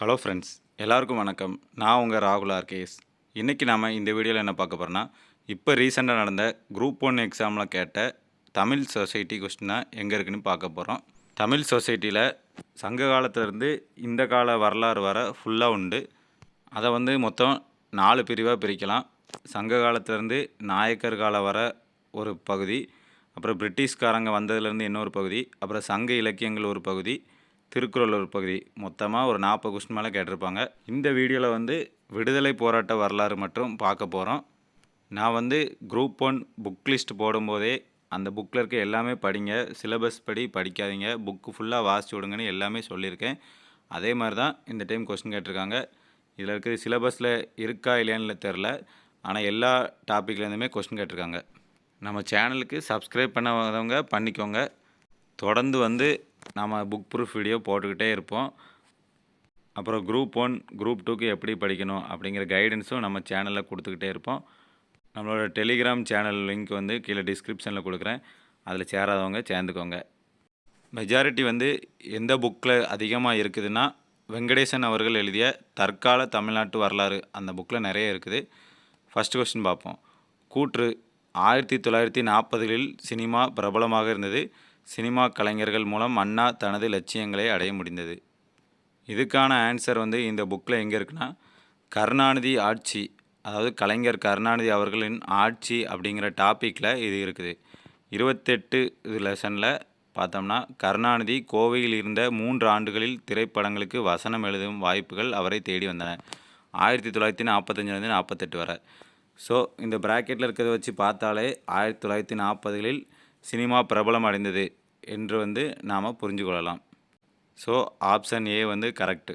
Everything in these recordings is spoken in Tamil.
ஹலோ ஃப்ரெண்ட்ஸ் எல்லாருக்கும் வணக்கம். நான் உங்கள் ராகுல் ஆர்கேஎஸ். இன்றைக்கி நாம் இந்த வீடியோவில் என்ன பார்க்க போகிறோன்னா இப்போ ரீசெண்டாக நடந்த குரூப் ஒன் எக்ஸாமில் கேட்ட தமிழ் சொசைட்டி கொஸ்டினாக எங்கே இருக்குன்னு பார்க்க போகிறோம் தமிழ் சொசைட்டியில் சங்க காலத்துலேருந்து இந்த கால வரலாறு வர ஃபுல்லாக உண்டு. அதை வந்து மொத்தம் நாலு பிரிவாக பிரிக்கலாம். சங்க காலத்திலேருந்து நாயக்கர் காலம் வர ஒரு பகுதி அப்புறம் பிரிட்டிஷ்காரங்க வந்ததுலேருந்து இன்னொரு பகுதி அப்புறம் சங்க இலக்கியங்கள் ஒரு பகுதி திருக்குறள் பகுதி. மொத்தமாக ஒரு நாற்பது கொஸ்டின் மேலே கேட்டிருப்பாங்க. இந்த வீடியோவில் வந்து விடுதலை போராட்ட வரலாறு மட்டும் பார்க்க போகிறோம் நான் வந்து குரூப் ஒன் புக் லிஸ்ட் போடும்போதே அந்த புக்கில் இருக்க எல்லாமே படிங்க. சிலபஸ் படி படிக்காதீங்க. புக்கு ஃபுல்லாக வாசிச்சு விடுங்கன்னு எல்லாமே சொல்லியிருக்கேன். அதே மாதிரி தான் இந்த டைம் கொஸ்டின் கேட்டிருக்காங்க. இதில் இருக்கிற சிலபஸில் இருக்கா இல்லையான்னு தெரில ஆனால் எல்லா டாப்பிக்லேருந்துமே கொஸ்டின் கேட்டிருக்காங்க. நம்ம சேனலுக்கு சப்ஸ்கிரைப் பண்ணாதவங்க பண்ணிக்கோங்க. தொடர்ந்து வந்து நாம் புக் ப்ரூஃப் வீடியோ போட்டுக்கிட்டே இருப்போம். அப்புறம் குரூப் ஒன் குரூப் டூக்கு எப்படி படிக்கணும் அப்படிங்கிற கைடன்ஸும் நம்ம சேனலில் கொடுத்துக்கிட்டே இருப்போம். நம்மளோட டெலிகிராம் சேனல் லிங்க் வந்து கீழே டிஸ்கிரிப்ஷனில் கொடுக்குறேன். அதில் சேராதவங்க சேர்ந்துக்கோங்க. மெஜாரிட்டி வந்து எந்த புக்கில் அதிகமாக இருக்குதுன்னா வெங்கடேசன் அவர்கள் எழுதிய தற்கால தமிழ்நாட்டு வரலாறு அந்த புக்கில் நிறைய இருக்குது. ஃபஸ்ட் கொஸ்டின் பார்ப்போம். கூற்று ஆயிரத்தி தொள்ளாயிரத்தி நாற்பதுகளில் சினிமா பிரபலமாக இருந்தது. சினிமா கலைஞர்கள் மூலம் அண்ணா தனது லட்சியங்களை அடைய முடிந்தது. இதுக்கான ஆன்சர் வந்து இந்த புக்கில் எங்கே இருக்குன்னா கருணாநிதி ஆட்சி அதாவது கலைஞர் கருணாநிதி அவர்களின் ஆட்சி அப்படிங்கிற டாப்பிக்கில் இது இருக்குது. இருபத்தெட்டு லெசனில் பார்த்தோம்னா கருணாநிதி கோவையில் இருந்த மூன்று ஆண்டுகளில் திரைப்படங்களுக்கு வசனம் எழுதும் வாய்ப்புகள் அவரை தேடி வந்தன. ஆயிரத்தி தொள்ளாயிரத்தி நாற்பத்தஞ்சிலேருந்து நாற்பத்தெட்டு வரை. ஸோ இந்த ப்ராக்கெட்டில் இருக்கிறத வச்சு பார்த்தாலே ஆயிரத்தி தொள்ளாயிரத்தி நாற்பதுகளில் சினிமா பிரபலம் அடைந்தது என்று வந்து நாம் புரிஞ்சு கொள்ளலாம். ஸோ ஆப்ஷன் ஏ வந்து கரெக்டு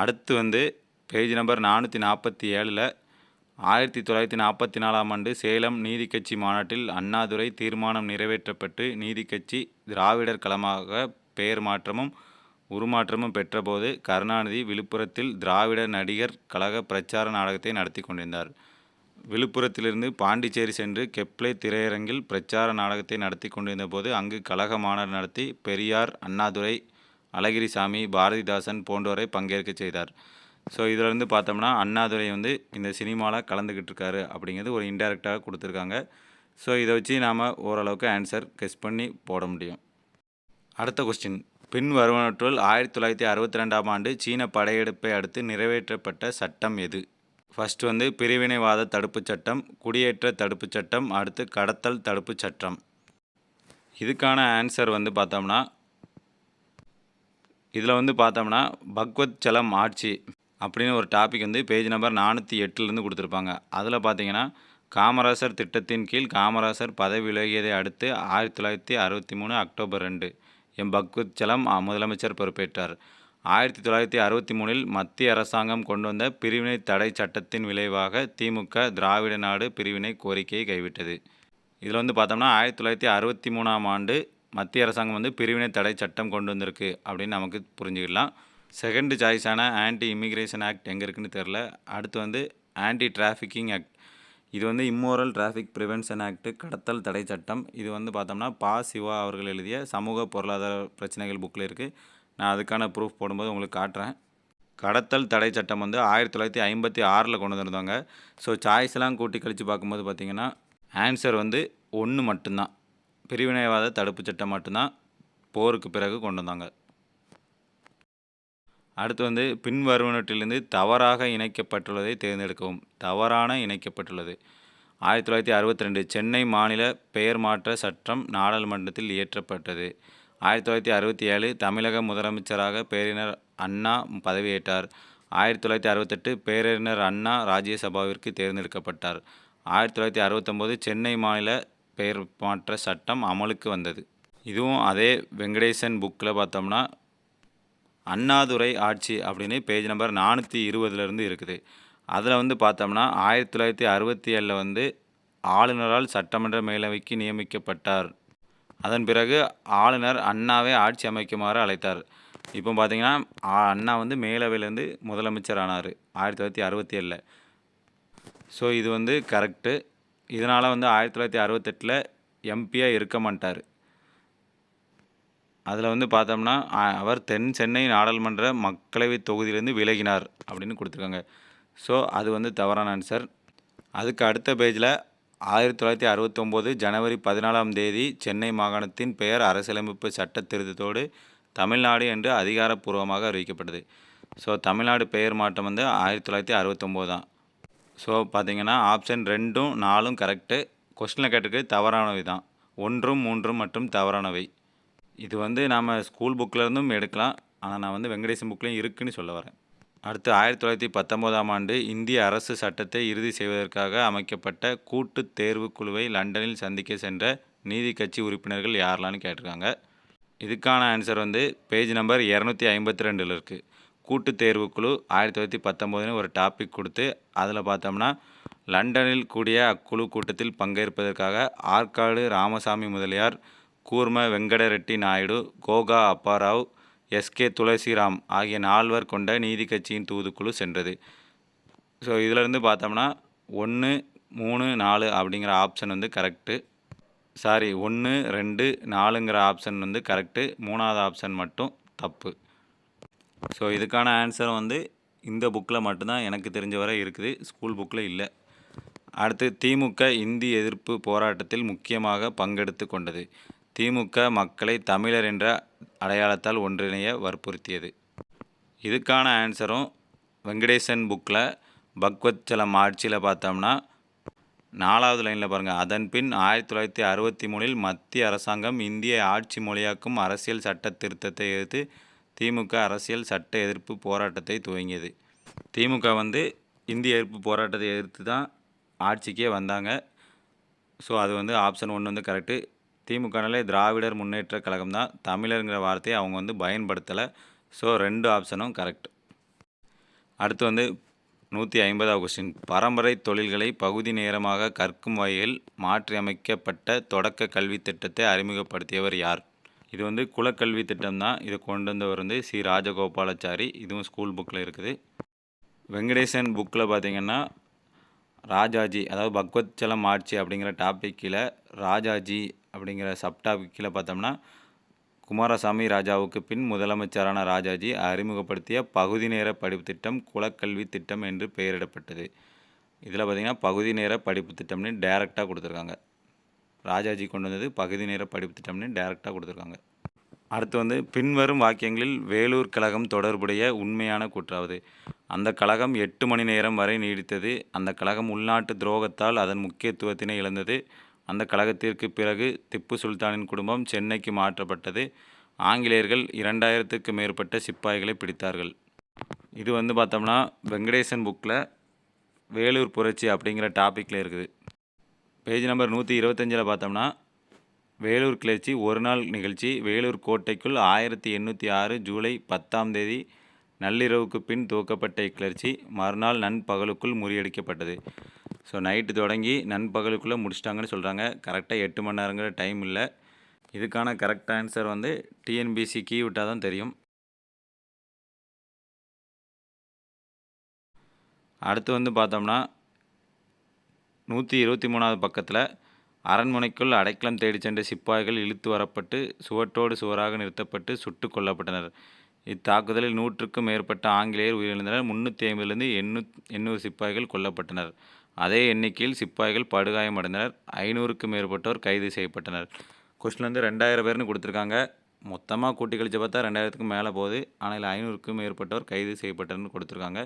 அடுத்து வந்து பேஜ் நம்பர் நானூற்றி நாற்பத்தி ஏழில் ஆயிரத்தி தொள்ளாயிரத்தி நாற்பத்தி நாலாம் ஆண்டு சேலம் நீதி கட்சி மாநாட்டில் அண்ணாதுரை தீர்மானம் நிறைவேற்றப்பட்டு நீதி கட்சி திராவிடர் களமாக பெயர் மாற்றமும் உருமாற்றமும் பெற்றபோது கருணாநிதி விழுப்புரத்தில் திராவிட நடிகர் கழக பிரச்சார நாடகத்தை நடத்தி கொண்டிருந்தார். விழுப்புரத்திலிருந்து பாண்டிச்சேரி சென்று கெப்ளே திரையரங்கில் பிரச்சார நாடகத்தை நடத்தி கொண்டிருந்த போது அங்கு கழக மாநாடு நடத்தி பெரியார் அண்ணாதுரை அழகிரிசாமி பாரதிதாசன் போன்றோரை பங்கேற்க செய்தார். ஸோ இதிலிருந்து பார்த்தோம்னா அண்ணாதுரை வந்து இந்த சினிமாவில் கலந்துக்கிட்டு இருக்காரு அப்படிங்கிறது ஒரு இன்டெரக்டாக கொடுத்துருக்காங்க. ஸோ இதை வச்சு நாம் ஓரளவுக்கு ஆன்சர் கெஸ் பண்ணி போட முடியும். அடுத்த கொஸ்டின் பின் வருவனற்றுள் ஆயிரத்தி தொள்ளாயிரத்தி அறுபத்தி ரெண்டாம் ஆண்டு சீன படையெடுப்பை அடுத்து நிறைவேற்றப்பட்ட சட்டம் எது? ஃபர்ஸ்ட் வந்து பிரிவினைவாத தடுப்புச் சட்டம் குடியேற்ற தடுப்புச் சட்டம் அடுத்து கடத்தல் தடுப்புச் சட்டம். இதுக்கான ஆன்சர் வந்து பார்த்தோம்னா இதில் வந்து பார்த்தோம்னா பக்வத் சலம் ஆட்சி அப்படின்னு ஒரு டாபிக் வந்து பேஜ் நம்பர் நானூற்றி எட்டுலேருந்து கொடுத்துருப்பாங்க. அதில் பார்த்தீங்கன்னா காமராசர் திட்டத்தின் கீழ் காமராசர் பதவி விலகியதை அடுத்து ஆயிரத்தி தொள்ளாயிரத்தி அறுபத்தி மூணு அக்டோபர் ரெண்டு எம் பக்வத் சலம் முதலமைச்சர் பொறுப்பேற்றார். ஆயிரத்தி தொள்ளாயிரத்தி அறுபத்தி மூணில் மத்திய அரசாங்கம் கொண்டு வந்த பிரிவினை தடை சட்டத்தின் விளைவாக திமுக திராவிட நாடு பிரிவினை கோரிக்கையை கைவிட்டது. இதில் வந்து பார்த்தோம்னா ஆயிரத்தி தொள்ளாயிரத்தி அறுபத்தி மூணாம் ஆண்டு மத்திய அரசாங்கம் வந்து பிரிவினை தடை சட்டம் கொண்டு வந்திருக்கு அப்படின்னு நமக்கு புரிஞ்சுக்கலாம் செகண்ட் சாய்ஸான ஆன்டி இமிக்ரேஷன் ஆக்ட் எங்கே இருக்குன்னு தெரில அடுத்து வந்து ஆன்டி டிராஃபிக்கிங் ஆக்ட் இது வந்து இம்மோரல் டிராஃபிக் ப்ரிவென்ஷன் ஆக்ட் கடத்தல் தடை சட்டம். இது வந்து பார்த்தோம்னா பா சிவா அவர்கள் எழுதிய சமூக பொருளாதார பிரச்சனைகள் புக்கில் இருக்குது நான் அதுக்கான ப்ரூஃப் போடும்போது உங்களுக்கு காட்டுறேன். கடத்தல் தடை சட்டம் வந்து ஆயிரத்தி தொள்ளாயிரத்தி ஐம்பத்தி ஆறில் கொண்டு வந்திருந்தாங்க ஸோ சாய்ஸ்லாம் கூட்டி கழித்து பார்க்கும்போது பார்த்திங்கன்னா ஆன்சர் வந்து ஒன்று மட்டும்தான். பிரிவினைவாத தடுப்புச் சட்டம் மட்டும்தான் போருக்கு பிறகு கொண்டு வந்தாங்க. அடுத்து வந்து பின்வருவனற்றிலிருந்து தவறாக இணைக்கப்பட்டுள்ளதை தேர்ந்தெடுக்கவும். தவறான இணைக்கப்பட்டுள்ளது. ஆயிரத்தி தொள்ளாயிரத்தி அறுபத்தி ரெண்டு சென்னை மாநில பெயர் மாற்ற சட்டம் நாடாளுமன்றத்தில் இயற்றப்பட்டது. ஆயிரத்தி தொள்ளாயிரத்தி அறுபத்தி ஏழு தமிழக முதலமைச்சராக பேரினர் அண்ணா பதவியேற்றார். ஆயிரத்தி தொள்ளாயிரத்தி அறுபத்தெட்டு பேரறிஞர் அண்ணா ராஜ்யசபாவிற்கு தேர்ந்தெடுக்கப்பட்டார். ஆயிரத்தி தொள்ளாயிரத்தி அறுபத்தொம்போது சென்னை மாநில பெயர் மாற்ற சட்டம் அமலுக்கு வந்தது. இதுவும் அதே வெங்கடேசன் புக்கில் பார்த்தோம்னா அண்ணாதுரை ஆட்சி அப்படின்னு பேஜ் நம்பர் நானூற்றி இருபதுலேருந்து இருக்குது. அதில் வந்து பார்த்தோம்னா ஆயிரத்தி தொள்ளாயிரத்தி அறுபத்தி ஏழில் வந்து ஆளுநரால் சட்டமன்ற மேலவைக்கு நியமிக்கப்பட்டார். அதன் பிறகு ஆளுநர் அண்ணாவை ஆட்சி அமைக்குமாறு அழைத்தார். இப்போ பார்த்தீங்கன்னா அண்ணா வந்து மேலவையிலேருந்து முதலமைச்சர் ஆனார் ஆயிரத்தி தொள்ளாயிரத்தி அறுபத்தி ஏழில். ஸோ இது வந்து கரெக்டு இதனால் வந்து ஆயிரத்தி தொள்ளாயிரத்தி அறுபத்தெட்டில் எம்பியாக இருக்க மாட்டார். அதில் வந்து பார்த்தோம்னா அவர் தென் சென்னை நாடாளுமன்ற மக்களவைத் தொகுதியிலேருந்து விலகினார் அப்படின்னு கொடுத்துருக்காங்க. ஸோ அது வந்து தவறான ஆன்சர் அதுக்கு அடுத்த பேஜில் ஆயிரத்தி தொள்ளாயிரத்தி அறுபத்தொம்போது ஜனவரி பதினாலாம் தேதி சென்னை மாகாணத்தின் பெயர் அரசியலமைப்பு சட்ட திருத்தத்தோடு தமிழ்நாடு என்று அதிகாரப்பூர்வமாக அறிவிக்கப்பட்டது. ஸோ தமிழ்நாடு பெயர் மாற்றம் வந்து ஆயிரத்தி தொள்ளாயிரத்தி அறுபத்தொம்போது தான். ஸோ பார்த்தீங்கன்னா ஆப்ஷன் ரெண்டும் நாலும் கரெக்டு கொஸ்டினில் கேட்டிருக்கு தவறானவை தான். ஒன்றும் மூன்றும் மற்றும் தவறானவை. இது வந்து நாம் ஸ்கூல் புக்கிலேருந்தும் எடுக்கலாம். ஆனால் நான் வந்து வெங்கடேசன் புக்லேயும் இருக்குன்னு சொல்ல வரேன். அடுத்து ஆயிரத்தி தொள்ளாயிரத்தி பத்தொம்போதாம் ஆண்டு இந்திய அரசு சட்டத்தை இறுதி செய்வதற்காக அமைக்கப்பட்ட கூட்டு தேர்வு குழுவை லண்டனில் சந்திக்க சென்ற நீதி கட்சி உறுப்பினர்கள் யாரெல்லாம்னு கேட்டிருக்காங்க. இதுக்கான ஆன்சர் வந்து பேஜ் நம்பர் இரநூத்தி ஐம்பத்தி ரெண்டில் இருக்குது கூட்டு தேர்வுக்குழு ஆயிரத்தி தொள்ளாயிரத்தி பத்தொம்போதுன்னு ஒரு டாபிக் கொடுத்து அதில் பார்த்தோம்னா லண்டனில் கூடிய அக்குழு கூட்டத்தில் பங்கேற்பதற்காக ஆற்காடு ராமசாமி முதலியார் கூர்ம வெங்கடரெட்டி நாயுடு கோகா அப்பாராவ் எஸ்கே துளசிராம் ஆகிய நால்வர் கொண்ட நீதி கட்சியின் தூதுக்குழு சென்றது. ஸோ இதிலேருந்து பார்த்தோம்னா ஒன்று மூணு நாலு அப்படிங்கிற ஆப்ஷன் வந்து கரெக்டு சாரி ஒன்று ரெண்டு நாலுங்கிற ஆப்ஷன் வந்து கரெக்டு மூணாவது ஆப்ஷன் மட்டும் தப்பு. ஸோ இதுக்கான ஆன்சர் வந்து இந்த புக்கில் மட்டும்தான் எனக்கு தெரிஞ்ச வரை இருக்குது. ஸ்கூல் புக்கில் இல்லை. அடுத்து திமுக இந்தி எதிர்ப்பு போராட்டத்தில் முக்கியமாக பங்கெடுத்து கொண்டது. திமுக மக்களை தமிழர் என்ற அடையாளத்தால் ஒன்றிணைய வற்புறுத்தியது. இதுக்கான ஆன்சரும் வெங்கடேசன் புக்கில் பக்வத்சலம் ஆட்சியில் பார்த்தோம்னா நாலாவது லைனில் பாருங்கள் அதன் பின் ஆயிரத்தி தொள்ளாயிரத்தி அறுபத்தி மூணில் மத்திய அரசாங்கம் இந்திய ஆட்சி மொழியாக்கும் அரசியல் சட்ட திருத்தத்தை எதிர்த்து திமுக அரசியல் சட்ட எதிர்ப்பு போராட்டத்தை துவங்கியது. திமுக வந்து இந்திய எதிர்ப்பு போராட்டத்தை எதிர்த்து தான் ஆட்சிக்கே வந்தாங்க. ஸோ அது வந்து ஆப்ஷன் ஒன்று வந்து கரெக்டு திமுகனாலே திராவிடர் முன்னேற்ற கழகம் தான் தமிழருங்கிற வார்த்தையை அவங்க வந்து பயன்படுத்தலை. ஸோ ரெண்டு ஆப்ஷனும் கரெக்ட் அடுத்து வந்து நூற்றி ஐம்பதாவது கொஸ்டின் பரம்பரை தொழில்களை பகுதி நேரமாக கற்கும் வகையில் மாற்றியமைக்கப்பட்ட தொடக்க கல்வி திட்டத்தை அறிமுகப்படுத்தியவர் யார்? இது வந்து குலக்கல்வி திட்டம் தான். இதை கொண்டு வந்தவர் வந்து சி. ராஜகோபாலாச்சாரி. இதுவும் ஸ்கூல் புக்கில் இருக்குது. வெங்கடேசன் புக்கில் பார்த்தீங்கன்னா ராஜாஜி அதாவது பக்வத்சலம் ஆட்சி அப்படிங்கிற டாப்பிக்கில் ராஜாஜி அப்படிங்கிற சப் கீழே பார்த்தோம்னா குமாரசாமி ராஜாவுக்கு பின் முதலமைச்சரான ராஜாஜி அறிமுகப்படுத்திய பகுதி நேர படிப்பு திட்டம் குலக்கல்வி திட்டம் என்று பெயரிடப்பட்டது. இதில் பார்த்திங்கன்னா பகுதி நேர படிப்பு திட்டம்னு டைரெக்டாக கொடுத்துருக்காங்க. ராஜாஜி கொண்டு வந்தது பகுதி நேர படிப்பு திட்டம்னு டைரெக்டாக கொடுத்துருக்காங்க. அடுத்து வந்து பின்வரும் வாக்கியங்களில் வேலூர் கழகம் தொடர்புடைய உண்மையான கூற்றாவது. அந்த கழகம் எட்டு மணி நேரம் வரை நீடித்தது. அந்த கழகம் உள்நாட்டு துரோகத்தால் அதன் முக்கியத்துவத்தினை இழந்தது. அந்த கழகத்திற்கு பிறகு திப்பு சுல்தானின் குடும்பம் சென்னைக்கு மாற்றப்பட்டது. ஆங்கிலேயர்கள் இரண்டாயிரத்துக்கு மேற்பட்ட சிப்பாய்களை பிடித்தார்கள். இது வந்து பார்த்தோம்னா வெங்கடேசன் புக்கில் வேலூர் புரட்சி அப்படிங்கிற டாப்பிக்கில் இருக்குது. பேஜ் நம்பர் நூற்றி இருபத்தஞ்சில் பார்த்தோம்னா வேலூர் கிளர்ச்சி ஒரு நாள் நிகழ்ச்சி. வேலூர் கோட்டைக்குள் ஆயிரத்தி எண்ணூற்றி ஆறு ஜூலை பத்தாம் தேதி நள்ளிரவுக்கு பின் துவக்கப்பட்ட இக்கிளர்ச்சி. மறுநாள் நண்பகலுக்குள் முறியடிக்கப்பட்டது. ஸோ நைட்டு தொடங்கி நண்பகலுக்குள்ளே முடிச்சிட்டாங்கன்னு சொல்கிறாங்க கரெக்டாக எட்டு மணி நேரங்கிற டைம் இல்லை. இதுக்கான கரெக்ட் ஆன்சர் வந்து டிஎன்பிசி கீ விட்டால் தான் தெரியும். அடுத்து வந்து பார்த்தோம்னா நூற்றி இருபத்தி மூணாவது பக்கத்தில் அரண்மனைக்குள் அடைக்கலம் தேடிச் சென்ற சிப்பாய்கள் இழுத்து வரப்பட்டு சுவற்றோடு சுவராக நிறுத்தப்பட்டு சுட்டுக் கொல்லப்பட்டனர். இத்தாக்குதலில் நூற்றுக்கும் மேற்பட்ட ஆங்கிலேயர் உயிரிழந்தனர். முந்நூற்றி ஐம்பதுலேருந்து எண்ணூ எண்ணூறு சிப்பாய்கள் கொல்லப்பட்டனர். அதே எண்ணிக்கையில் சிப்பாய்கள் படுகாயமடைந்தனர். ஐநூறுக்கும் மேற்பட்டோர் கைது செய்யப்பட்டனர். கொஸ்டின் வந்து ரெண்டாயிரம் பேர்னு கொடுத்துருக்காங்க. மொத்தமாக கூட்டி கழிச்சு பார்த்தா ரெண்டாயிரத்துக்கும் மேலே போகுது. ஆனால் இதில் ஐநூறுக்கும் மேற்பட்டோர் கைது செய்யப்பட்டனர்னு கொடுத்துருக்காங்க.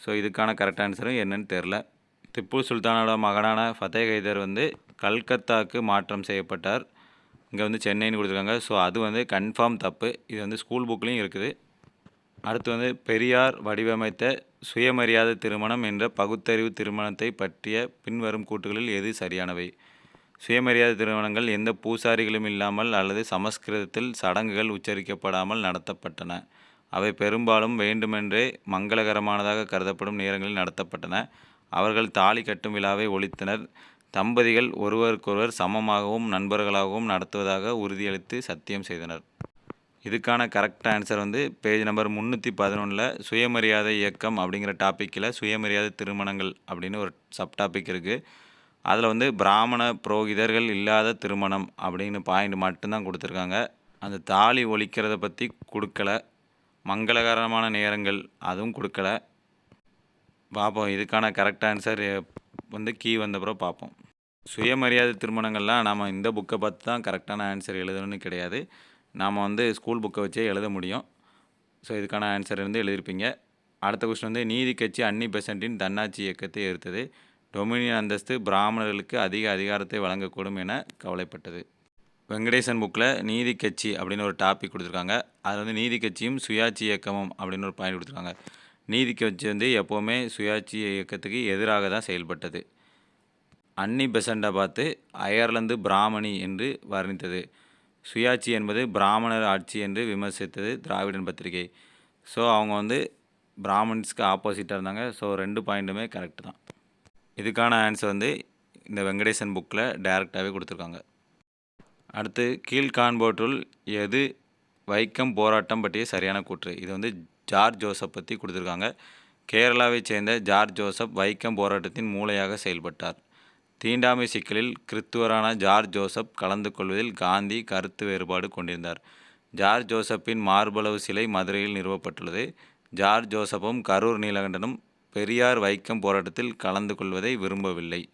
ஸோ இதுக்கான கரெக்ட் ஆன்சரும் என்னன்னு தெரில திப்பு சுல்தானோட மகனான ஃபதே கைதர் வந்து கல்கத்தாக்கு மாற்றம் செய்யப்பட்டார். இங்கே வந்து சென்னைன்னு கொடுத்துருக்காங்க. ஸோ அது வந்து கன்ஃபார்ம் தப்பு. இது வந்து ஸ்கூல் புக்லேயும் இருக்குது. அடுத்து வந்து பெரியார் வடிவமைத்த சுயமரியாதை திருமணம் என்ற பகுத்தறிவு திருமணத்தை பற்றிய பின்வரும் கூற்றுகளில் எது சரியானவை? சுயமரியாதை திருமணங்கள் எந்த பூசாரிகளும் இல்லாமல் அல்லது சமஸ்கிருதத்தில் சடங்குகள் உச்சரிக்கப்படாமல் நடத்தப்பட்டன. அவை பெரும்பாலும் வேண்டுமென்றே மங்களகரமானதாக கருதப்படும் நேரங்களில் நடத்தப்பட்டன. அவர்கள் தாலி கட்டும் விழாவை ஒழித்தனர். தம்பதிகள் ஒருவருக்கொருவர் சமமாகவும் நண்பர்களாகவும் நடத்துவதாக உறுதியளித்து சத்தியம் செய்தனர். இதுக்கான கரெக்ட் ஆன்சர் வந்து பேஜ் நம்பர் முந்நூற்றி பதினொன்றில் சுயமரியாதை இயக்கம் அப்படிங்கிற டாப்பிக்கில் சுயமரியாதை திருமணங்கள் அப்படின்னு ஒரு சப் டாபிக் இருக்குது அதில் வந்து பிராமண புரோகிதர்கள் இல்லாத திருமணம் அப்படின்னு பாயிண்ட் மட்டும்தான் கொடுத்துருக்காங்க. அந்த தாலி ஒழிக்கிறத பற்றி கொடுக்கல. மங்களகரமான நேரங்கள் அதுவும் கொடுக்கல. பார்ப்போம் இதுக்கான கரெக்ட் ஆன்சர் வந்து கீ வந்தப்புறம் பார்ப்போம் சுயமரியாதை திருமணங்கள்லாம் நாம் இந்த புக்கை பார்த்து தான் கரெக்டான ஆன்சர் எழுதணும்னு கிடையாது. நாம் வந்து ஸ்கூல் புக்கை வச்சே எழுத முடியும். ஸோ இதுக்கான ஆன்சர் வந்து எழுதியிருப்பீங்க. அடுத்த கொஸ்டின் வந்து நீதி கட்சி அன்னி பெசண்டின் தன்னாட்சி இயக்கத்தை எதிர்த்தது. டொமினியன் அந்தஸ்து பிராமணர்களுக்கு அதிக அதிகாரத்தை வழங்கக்கூடும் என கவலைப்பட்டது. வெங்கடேசன் புக்கில் நீதி கட்சி அப்படின்னு ஒரு டாபிக் கொடுத்துருக்காங்க. அதில் வந்து நீதி கட்சியும் சுயாட்சி இயக்கமும் அப்படின்னு ஒரு பாயிண்ட் கொடுத்துருக்காங்க. நீதி கட்சி வந்து எப்போவுமே சுயாட்சி இயக்கத்துக்கு எதிராக தான் செயல்பட்டது. அன்னி பெசண்டை பார்த்து அயர்லாந்து பிராமணி என்று வர்ணித்தது. சுயாட்சி என்பது பிராமணர் ஆட்சி என்று விமர்சித்தது திராவிடன் பத்திரிகை. ஸோ அவங்க வந்து பிராமன்ஸ்க்கு ஆப்போசிட்டாக இருந்தாங்க. ஸோ ரெண்டு பாயிண்ட்டுமே கரெக்டு தான். இதுக்கான ஆன்சர் வந்து இந்த வெங்கடேசன் புக்கில் டைரெக்டாகவே கொடுத்துருக்காங்க. அடுத்து கீழ்காண்போற்றுள் எது வைக்கம் போராட்டம் பற்றிய சரியான கூற்று. இது வந்து ஜார்ஜ் ஜோசப் பற்றி கொடுத்துருக்காங்க. கேரளாவைச் சேர்ந்த ஜார்ஜ் ஜோசப் வைக்கம் போராட்டத்தின் மூளையாக செயல்பட்டார். தீண்டாமை சிக்கலில் கிறித்துவரான ஜார்ஜ் ஜோசப் கலந்து கொள்வதில் காந்தி கருத்து வேறுபாடு கொண்டிருந்தார். ஜார்ஜ் ஜோசப்பின் மார்பளவு சிலை மதுரையில் நிறுவப்பட்டுள்ளது. ஜார்ஜ் ஜோசப்பும் கரூர் நீலகண்டனும் பெரியார் வைக்கம் போராட்டத்தில் கலந்து கொள்வதை விரும்பவில்லை.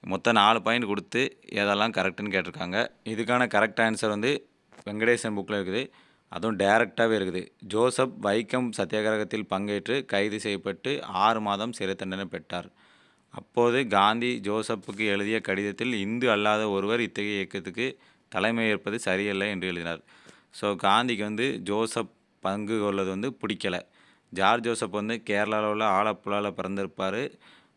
மொத்தம் நாலு பாயிண்ட் கொடுத்து எதெல்லாம் கரெக்டுன்னு கேட்டிருக்காங்க. இதுக்கான கரெக்ட் ஆன்சர் வந்து வெங்கடேசன் புக்கில் இருக்குது. அதுவும் டைரக்டாகவே இருக்குது. ஜோசப் வைக்கம் சத்தியாகிரகத்தில் பங்கேற்று கைது செய்யப்பட்டு ஆறு மாதம் சிறை தண்டனை பெற்றார். அப்போது காந்தி ஜோசப்புக்கு எழுதிய கடிதத்தில் இந்து அல்லாத ஒருவர் இத்தகைய இயக்கத்துக்கு தலைமை ஏற்பது சரியல்ல என்று எழுதினார். ஸோ காந்திக்கு வந்து ஜோசப் பங்கு கொள்வது வந்து பிடிக்கல. ஜார்ஜ் ஜோசப் வந்து கேரளாவில் உள்ள ஆலப்புழாவில் பிறந்திருப்பார்.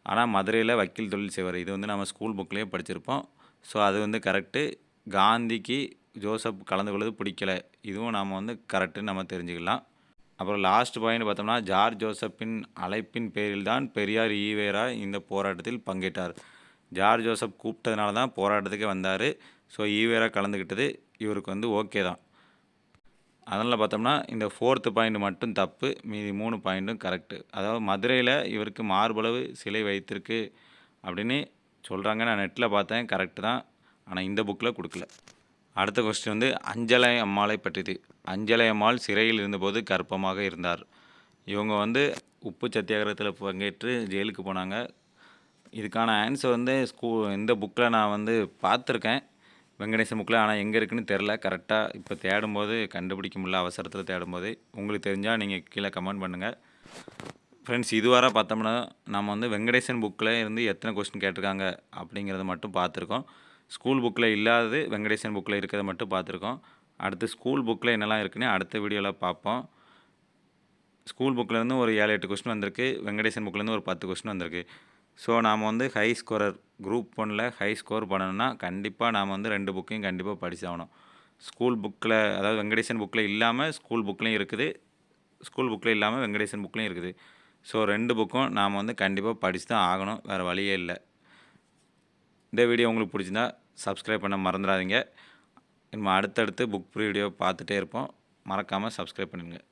ஆனால் மதுரையில் வக்கீல் தொழில் செய்வார். இது வந்து நம்ம ஸ்கூல் புக்லேயே படிச்சிருப்போம். ஸோ அது வந்து கரெக்டு காந்திக்கு ஜோசப் கலந்து கொள்வது பிடிக்கல. இதுவும் நாம் வந்து கரெக்டுன்னு நம்ம தெரிஞ்சுக்கலாம். அப்புறம் லாஸ்ட் பாயிண்ட் பார்த்தோம்னா ஜார்ஜ் ஜோசப்பின் அழைப்பின் பேரில் தான் பெரியார் ஈவேரா இந்த போராட்டத்தில் பங்கேற்றார். ஜார்ஜ் ஜோசப் கூப்பிட்டதுனால தான் போராட்டத்துக்கு வந்தார். ஸோ ஈவேரா கலந்துக்கிட்டது இவருக்கு வந்து ஓகே தான். அதனால் பார்த்தோம்னா இந்த ஃபோர்த்து பாயிண்ட் மட்டும் தப்பு. மீதி மூணு பாயிண்ட்டும் கரெக்டு அதாவது மதுரையில் இவருக்கு மார்பளவு சிலை வைத்திருக்கு அப்படின்னு சொல்கிறாங்க நான் நெட்டில் பார்த்தேன். கரெக்டு தான். ஆனால் இந்த புக்கில் கொடுக்கல. அடுத்த கொஸ்டின் வந்து அஞ்சலை அம்மாளை பற்றியது. அஞ்சலை அம்மாள் சிறையில் இருந்தபோது கர்ப்பமாக இருந்தார். இவங்க வந்து உப்பு சத்தியாகிரகத்தில் பங்கேற்று ஜெயிலுக்கு போனாங்க. இதுக்கான ஆன்சர் வந்து ஸ்கூ இந்த புக்கில் நான் வந்து பார்த்துருக்கேன். வெங்கடேச புக்கில் ஆனால் எங்கே இருக்குன்னு தெரில கரெக்டாக இப்போ தேடும்போது கண்டுபிடிக்க முடியல அவசரத்தில் தேடும்போது. உங்களுக்கு தெரிஞ்சால் நீங்கள் கீழே கமெண்ட் பண்ணுங்கள் ஃப்ரெண்ட்ஸ் இதுவரை பார்த்தோம்னா நம்ம வந்து வெங்கடேசன் புக்கில் இருந்து எத்தனை கொஸ்டின் கேட்டிருக்காங்க அப்படிங்கிறத மட்டும் பார்த்துருக்கோம். ஸ்கூல் புக்கில் இல்லாதது வெங்கடேசன் புக்கில் இருக்கிறத மட்டும் பார்த்துருக்கோம். அடுத்து ஸ்கூல் புக்கில் என்னெல்லாம் இருக்குன்னு அடுத்த வீடியோவில் பார்ப்போம். ஸ்கூல் புக்கிலேருந்து ஒரு ஏழு எட்டு கொஸ்டின் வந்திருக்கு. வெங்கடேசன் புக்கிலேருந்து ஒரு பத்து கொஸ்டின் வந்திருக்கு. ஸோ நாம் வந்து ஹை ஸ்கோரர் குரூப் ஒன்னில் ஹை ஸ்கோர் பண்ணணும்னா கண்டிப்பாக நாம் வந்து ரெண்டு புக்கையும் கண்டிப்பாக படிச்சாகணும் ஸ்கூல் புக்கில் அதாவது வெங்கடேசன் புக்கில் இல்லாமல் ஸ்கூல் புக்லேயும் இருக்குது. ஸ்கூல் புக்கில் இல்லாமல் வெங்கடேசன் புக்லேயும் இருக்குது. ஸோ ரெண்டு புக்கும் நாம் வந்து கண்டிப்பாக படித்து தான் ஆகணும். வேறு வழியே இல்லை. இந்த வீடியோ உங்களுக்கு பிடிச்சிருந்தா சப்ஸ்கிரைப் பண்ண மறந்துடாதீங்க. நம்ம அடுத்தடுத்து புக் வீடியோ பார்த்துட்டே இருப்போம். மறக்காமல் சப்ஸ்கிரைப் பண்ணுங்கள்